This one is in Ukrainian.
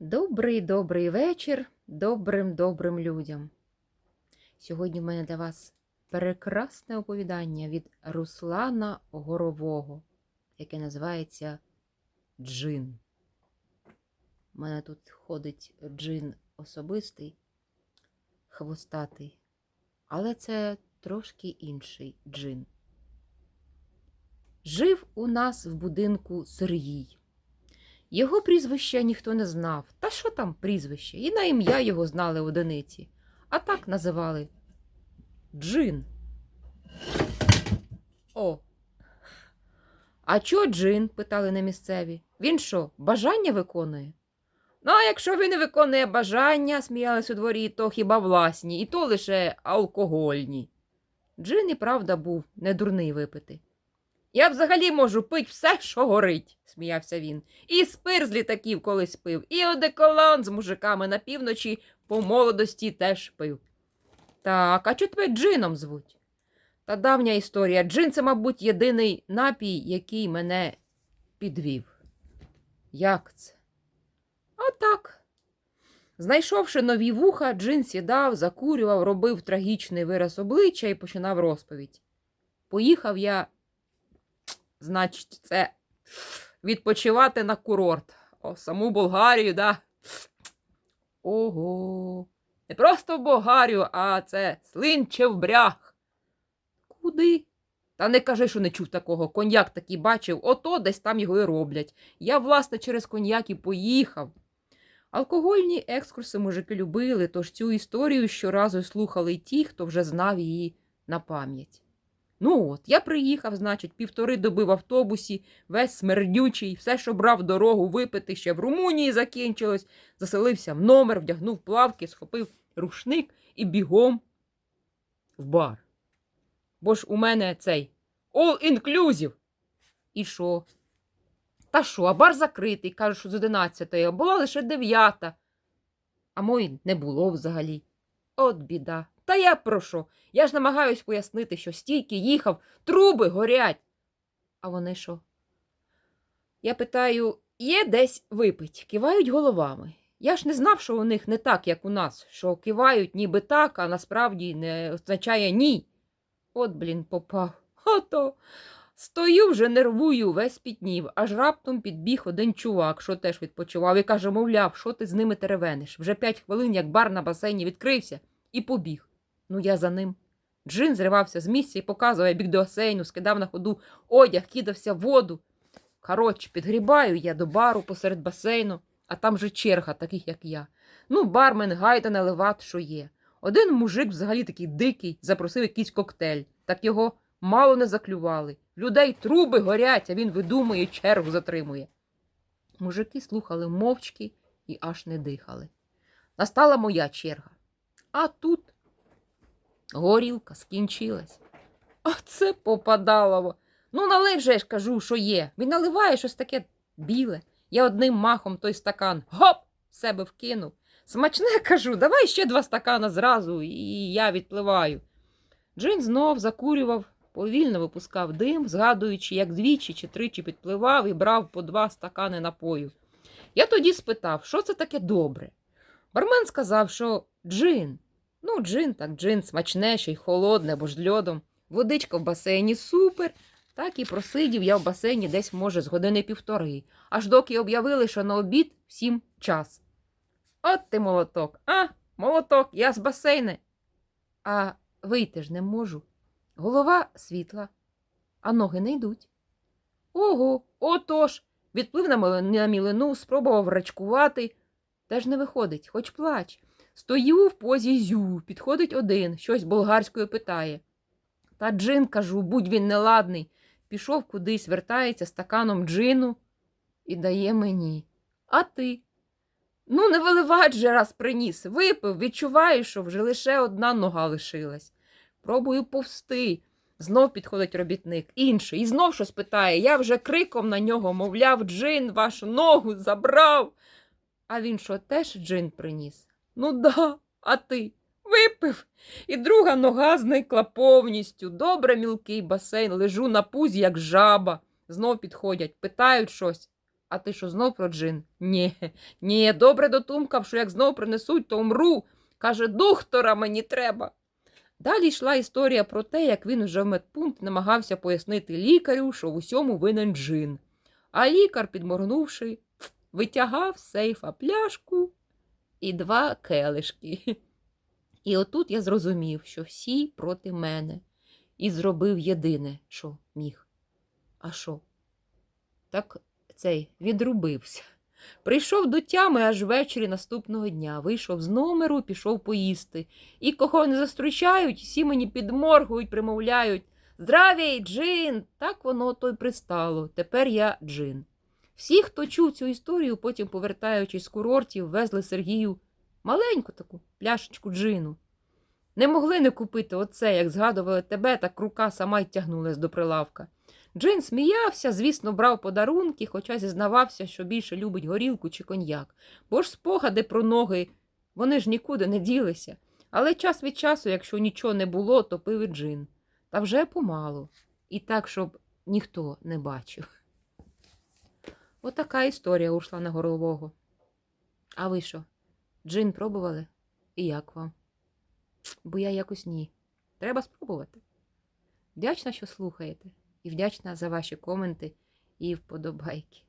Добрий добрий вечір добрим добрим людям. Сьогодні в мене для вас прекрасне оповідання від Руслана Горового, яке називається Джин. У мене тут ходить джин особистий, хвостатий, але це трошки інший джин. Жив у нас в будинку Сергій. Його прізвища ніхто не знав. Та що там прізвище? І на ім'я його знали одиниці. А так називали Джин. О. А чо Джин? питали на місцеві. Він що, бажання виконує? Ну, а якщо він не виконує бажання, сміялись у дворі, то хіба власні, і то лише алкогольні. Джин і правда був не дурний випити. Я взагалі можу пить все, що горить, сміявся він. І спир з літаків колись пив, і одеколон з мужиками на півночі по молодості теж пив. Так, а чого тебе джином звуть? Та давня історія. Джин це, мабуть, єдиний напій, який мене підвів. Як це? А так. Знайшовши нові вуха, Джин сідав, закурював, робив трагічний вираз обличчя і починав розповідь. Поїхав я значить, це відпочивати на курорт. О, саму Болгарію, да. Ого. Не просто Болгарію, а це слинчев бряг. Куди? Та не кажи, що не чув такого. Коньяк такий бачив, ото десь там його і роблять. Я, власне, через коньяк і поїхав. Алкогольні екскурси мужики любили, тож цю історію щоразу слухали й ті, хто вже знав її на пам'ять. Ну от, я приїхав, значить, півтори доби в автобусі, весь смердючий, все, що брав дорогу випити, ще в Румунії закінчилось, заселився в номер, вдягнув плавки, схопив рушник і бігом в бар. Бо ж у мене цей all inclusive. І що? Та що, а бар закритий, кажуть, що з 11 а була лише 9. А мої не було взагалі. От біда. Та я про що? Я ж намагаюсь пояснити, що стільки їхав, труби горять. А вони що? Я питаю, є десь випить, кивають головами. Я ж не знав, що у них не так, як у нас, що кивають ніби так, а насправді не означає ні. От, блін, попав. Ото. Стою вже нервую, весь пітнів, аж раптом підбіг один чувак, що теж відпочивав, і каже, мовляв, що ти з ними теревениш. Вже п'ять хвилин, як бар на басейні відкрився, і побіг. Ну, я за ним. Джин зривався з місця і показував, я біг до басейну, скидав на ходу одяг, кидався в воду. Коротше, підгрібаю я до бару посеред басейну, а там же черга, таких, як я. Ну, бармен гайда наливати, що є. Один мужик, взагалі такий дикий, запросив якийсь коктейль, так його мало не заклювали. Людей труби горять, а він видумує, чергу затримує. Мужики слухали мовчки і аж не дихали. Настала моя черга. А тут горілка скінчилась. А це попадалово. Ну, налив же, ж кажу, що є. Він наливає щось таке біле. Я одним махом той стакан гоп себе вкинув. Смачне кажу, давай ще два стакана зразу, і я відпливаю. Джин знов закурював, повільно випускав дим, згадуючи, як двічі чи тричі підпливав і брав по два стакани напою. Я тоді спитав, що це таке добре. Бармен сказав, що джин. Ну, джин, так джин, смачне, ще й холодне, бо ж льодом. Водичка в басейні супер. Так і просидів я в басейні десь, може, з години півтори, аж доки об'явили, що на обід всім час. От ти молоток, а, молоток, я з басейни. А вийти ж не можу. Голова світла, а ноги не йдуть. Ого, отож. Відплив на мілину, спробував рачкувати. Теж не виходить, хоч плач. Стою в позі зю, підходить один, щось болгарською питає. Та джин, кажу, будь він неладний. Пішов кудись, вертається стаканом джину і дає мені. А ти? Ну, не виливать же раз приніс. Випив, відчуваю, що вже лише одна нога лишилась. Пробую повсти. Знов підходить робітник, інший, і знов щось питає. Я вже криком на нього, мовляв, джин вашу ногу забрав. А він що, теж джин приніс? Ну да, а ти? Випив. І друга нога зникла повністю. Добре мілкий басейн, лежу на пузі, як жаба. Знов підходять, питають щось. А ти що, знов про джин? Ні, ні, добре дотумкав, що як знов принесуть, то умру. Каже, доктора мені треба. Далі йшла історія про те, як він уже в медпункт намагався пояснити лікарю, що в усьому винен джин. А лікар, підморгнувши, витягав сейфа пляшку і два келишки. І отут я зрозумів, що всі проти мене, і зробив єдине, що міг. А що? Так цей відрубився. Прийшов до тями аж ввечері наступного дня, вийшов з номеру, пішов поїсти. І кого не зустрічають, всі мені підморгують, примовляють Здравій, джин! Так воно то й пристало. Тепер я джин. Всі, хто чув цю історію, потім, повертаючись з курортів, везли Сергію маленьку таку пляшечку джину. Не могли не купити оце, як згадували тебе, так рука сама й тягнулась до прилавка. Джин сміявся, звісно, брав подарунки, хоча зізнавався, що більше любить горілку чи коньяк. Бо ж спогади про ноги, вони ж нікуди не ділися. Але час від часу, якщо нічого не було, то пив і джин. Та вже помалу. І так, щоб ніхто не бачив. Отака історія ушла на горлового. А ви що? Джин пробували? І як вам? Бо я якось ні. Треба спробувати. Вдячна, що слухаєте, і вдячна за ваші коменти і вподобайки.